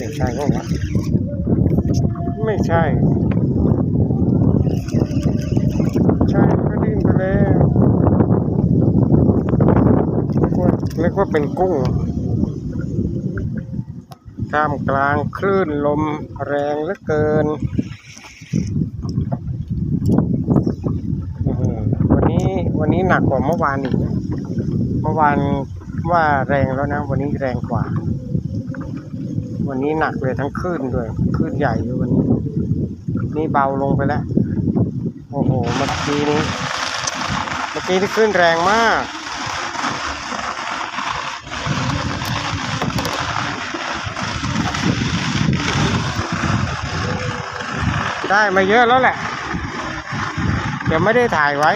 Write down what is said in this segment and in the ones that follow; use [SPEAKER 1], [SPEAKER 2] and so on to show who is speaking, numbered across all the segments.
[SPEAKER 1] นี่ใช่ก็วะไม่ใช่ ใช่ก็ดิ้นไปแล้วนึกว่านึกว่าเป็นกุ้งท่ามกลางคลื่นลมแรงเหลือเกิน วันนี้วันนี้หนักกว่าเมื่อวานอีก เมื่อวานว่าแรงแล้วนะ วันนี้แรงกว่า วันนี้หนักเลยทั้งคลื่นด้วยคลื่นใหญ่ด้วยวันนี้ นี่เบาลงไปแล้ว โอ้โห เมื่อกี้นี้ เมื่อกี้ที่คลื่นแรงมากได้มาเยอะแล้วแหละ เดี๋ยวไม่ได้ถ่ายไว้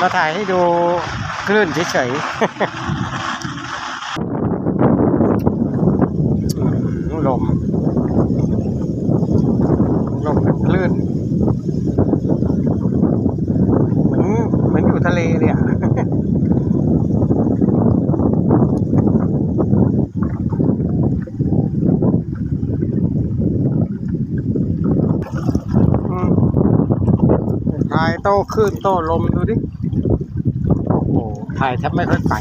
[SPEAKER 1] มาถ่ายให้ดูคลื่นเฉยๆ อืมลม ลมกับคลื่น เหมือน เลเลยอะถ่ายโต้คลื่นโต้ลมดูดิ โอ้โห ถ่ายแทบไม่ค่อยไป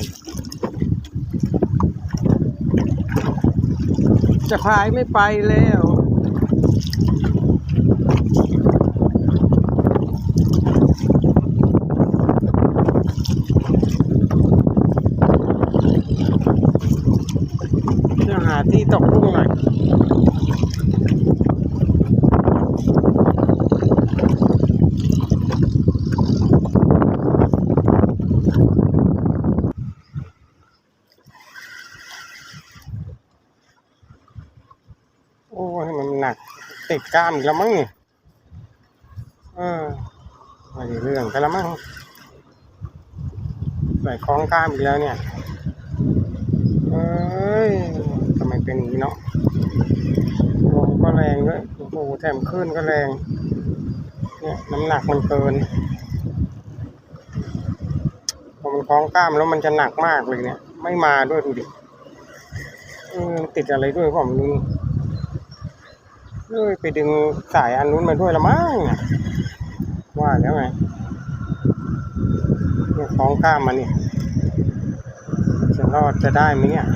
[SPEAKER 1] จะพายไม่ไปแล้ว หาที่ตกกุ้งหน่อยโอ้ยมันหนักติดกล้ามอีกแล้วมั้งนี่เออไม่ได้เรื่องกันแล้วมั้งใส่คล้องกล้ามอีกแล้วเนี่ย เอ้ยทำไม เป็นอย่างนี้เนาะลมก็แรงด้วยโอ้โหแถมคลื่นก็แรง เนี่ยน้ำหนักมันเกินพอมันคล้องกล้ามแล้วมันจะหนักมากเลยเนี่ย ไม่มาด้วยดูดิติดอะไรด้วยผมนี่เลยไปดึงสายอันนู้นมาด้วยละมั้งว่าแล้วไงเนี่ยคล้องกล้ามมันเนี่ยจะรอดจะได้ไหมเนี่ย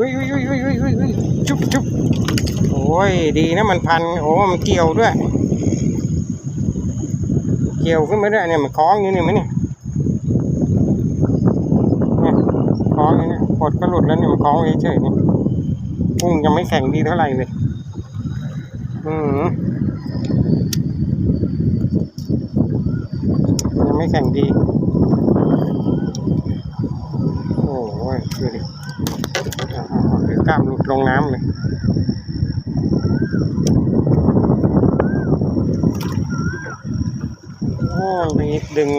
[SPEAKER 1] อุ้ยอุ้ยอุ้ยอุ้ยอุ้ยอุ้ยจุ๊บจุ๊บโอ้ยดีนะมันพันโอ้มันเกี่ยวด้วย เกี่ยวขึ้นมาด้วยเนี่ยมันคล้องอยู่นี่มั้ยเนี่ยเนี่ยคล้องอยู่เนี่ยกดก็หลุดแล้วเนี่ยมันคล้องเฉยๆเนี่ยกุ้งยังไม่แข็งดีเท่าไหร่เลยอืมยังไม่แข็งดี โอ้ยดูดิอ่า ๆเดี๋ยวกล้ามหลุดลงน้ำเลยโอ้มีดึง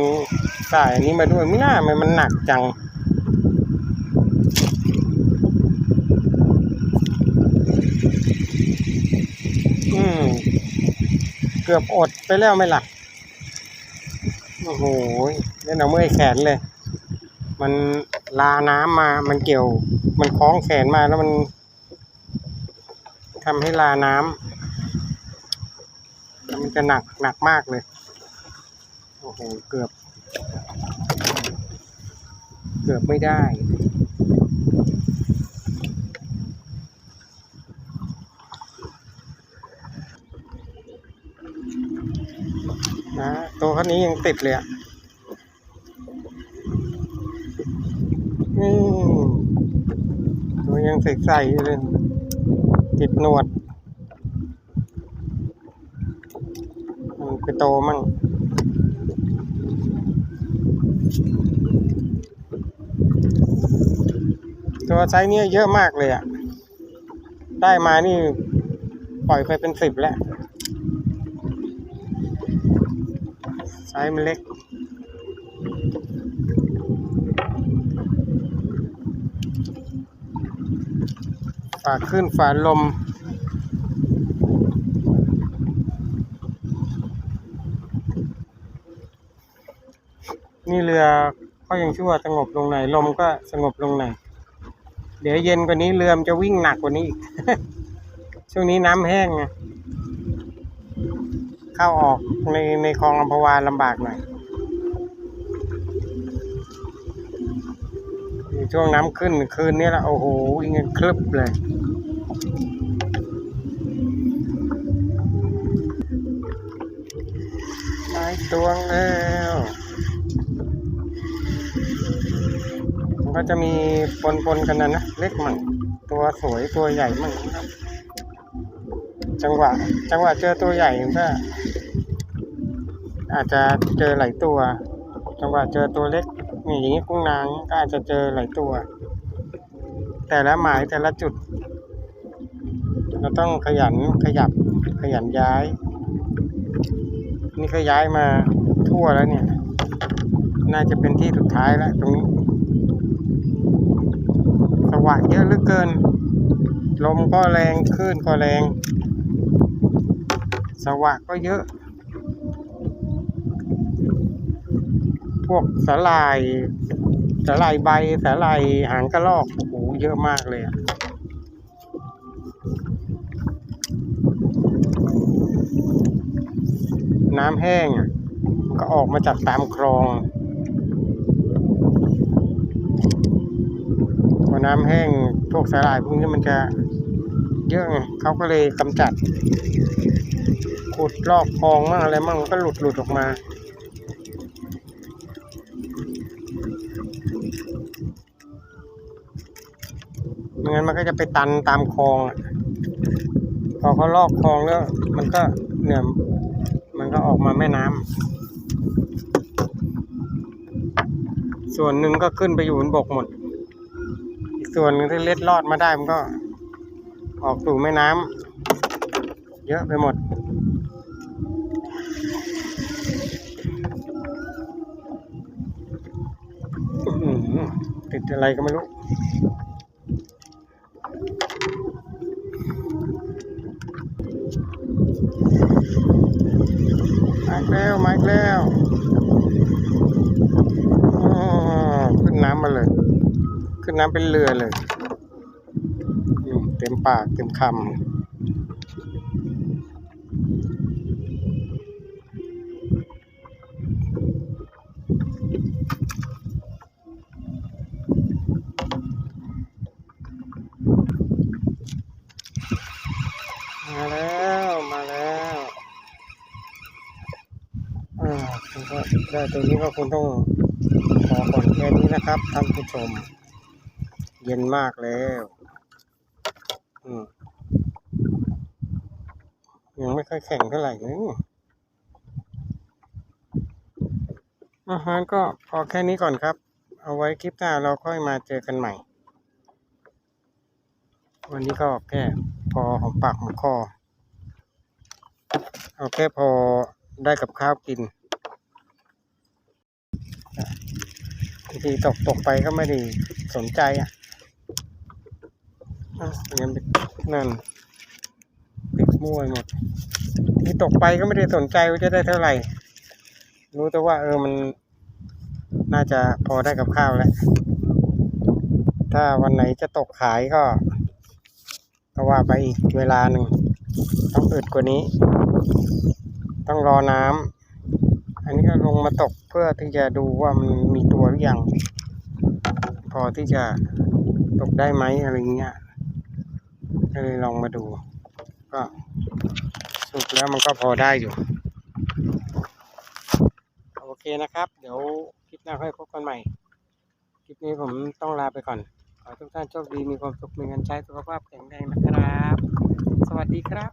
[SPEAKER 1] สายนี้มาด้วยไม่น่ามันมันหนักจังอืมเกือบอดไปแล้วไหมล่ะโอ้โหเล่นเอาเมื่อยแขนเลย มัน ลาน้ำมา มันเกี่ยว มันคล้องแขนมาแล้วมันทำให้ลาน้ำแล้วมันจะหนักหนักมากเลย โอ้โห เกือบ เกือบไม่ได้นะตัวคันนี้ยังติดเลยอะ นี่ตัวยัง ใสๆอยู่เลย ติดหนวดมันไปโตมั่งตัวไซส์นี้เยอะมากเลยอะ ได้มานี่ ปล่อยไปเป็นสิบแล้ว ไซส์มันเล็ก ฝาขึ้นฝาลม นี่เรือก็ยังชั่วสงบลงไหนอยลมก็สงบลงไหนอยเดี๋ยวเย็นกว่านี้เรือมจะวิ่งหนักกว่านี้อีก ช่วงนี้น้ำแห้งไงเข้าออกในในคลองอัมพวาลำบากหน่อยช่วงน้ำขึ้นคืนนี้ละโอ้โหวิ่งกันคลึบเลย ไม้ตวงแล้วมันก็จะมีปนปนๆกันนะนะ เล็กมั่งตัวสวยตัวใหญ่มั่งครับ จังหวะ จังหวะเจอตัวใหญ่ก็อาจจะเจอหลายตัว จังหวะเจอตัวเล็กอย่างนี้กุ้งนางก็อาจจะเจอหลายตัว แต่ละหมายแต่ละจุด เราต้องขยันขยับขยันย้าย นี่ก็ย้ายมาทั่วแล้วเนี่ย น่าจะเป็นที่สุดท้ายแล้วตรงนี้ สว่างเยอะเหลือเกิน ลมก็แรงคลื่นก็แรง สว่างก็เยอะ พวกสาลายสาลายใบสาลายหางกระรอกโอ้โหเยอะมากเลยอะ น้ำแห้งอะมันก็ออกมาจากตามคลองพอน้ำแห้งพวกสาหร่ายพวกนี้มันจะเยอะไงเขาก็เลยกำจัด ขุดลอกคลองมั่งอะไรมั่งมันก็หลุดหลุดออกมาไม่งั้นมันก็จะไปตันตามคลอง พอเขาลอกคลองแล้ว มันก็เนี่ย ก็ออกมาแม่น้ำส่วนหนึ่งก็ขึ้นไปอยู่บนบกหมด อีกส่วนหนึงที่เล็ดลอดมาได้มันก็ ออกสู่แม่น้ำเยอะไปหมดติดอะไรก็ไม่รู้ อีกแล้วมาอีกแล้วอ๋อขึ้นน้ำมาเลย ขึ้นน้ำเป็นเรือเลย เต็มปากเต็มคำมาแล้วมาแล้วอ่าผม ก็ได้ตัวนี้ก็คงต้องขอก่อนแค่นี้นะครับท่านผู้ชม เย็นมากแล้วอยังไม่ค่อยแข็งเท่าไหร่นะอาหารก็พอแค่นี้ก่อนครับ เอาไว้คลิปหน้าเราค่อยมาเจอกันใหม่ วันนี้ก็แค่พอหอมปากหอมคอ เอาแค่พอได้กับข้าวกิน บางทีตกตกไปก็ไม่ได้สนใจอะอ่ยังเป็นนั่นติดมั่วหมดที่ตกไปก็ไม่ได้สนใจว่าจะได้เท่าไหร่ รู้แต่ว่า เออมัน น่าจะพอได้กับข้าวแล้วถ้าวันไหนจะตกขายก็ก็ว่าไปอีกเวลาหนึ่งต้องอึดกว่านี้ ต้องรอน้ำ อันนี้ก็ลงมาตกเพื่อที่จะดูว่ามันมีตัวหรือยัง พอที่จะตกได้ไหมอะไรเงี้ยก็เลยลองมาดู ก็สุดแล้วมันก็พอได้อยู่ โอเคนะครับ เดี๋ยวคลิปหน้าค่อยพบกันใหม่ คลิปนี้ผมต้องลาไปก่อน ขอทุกท่านโชคดีมีความสุขมีเงินใช้สุขภาพแข็งแรงนะครับ สวัสดีครับ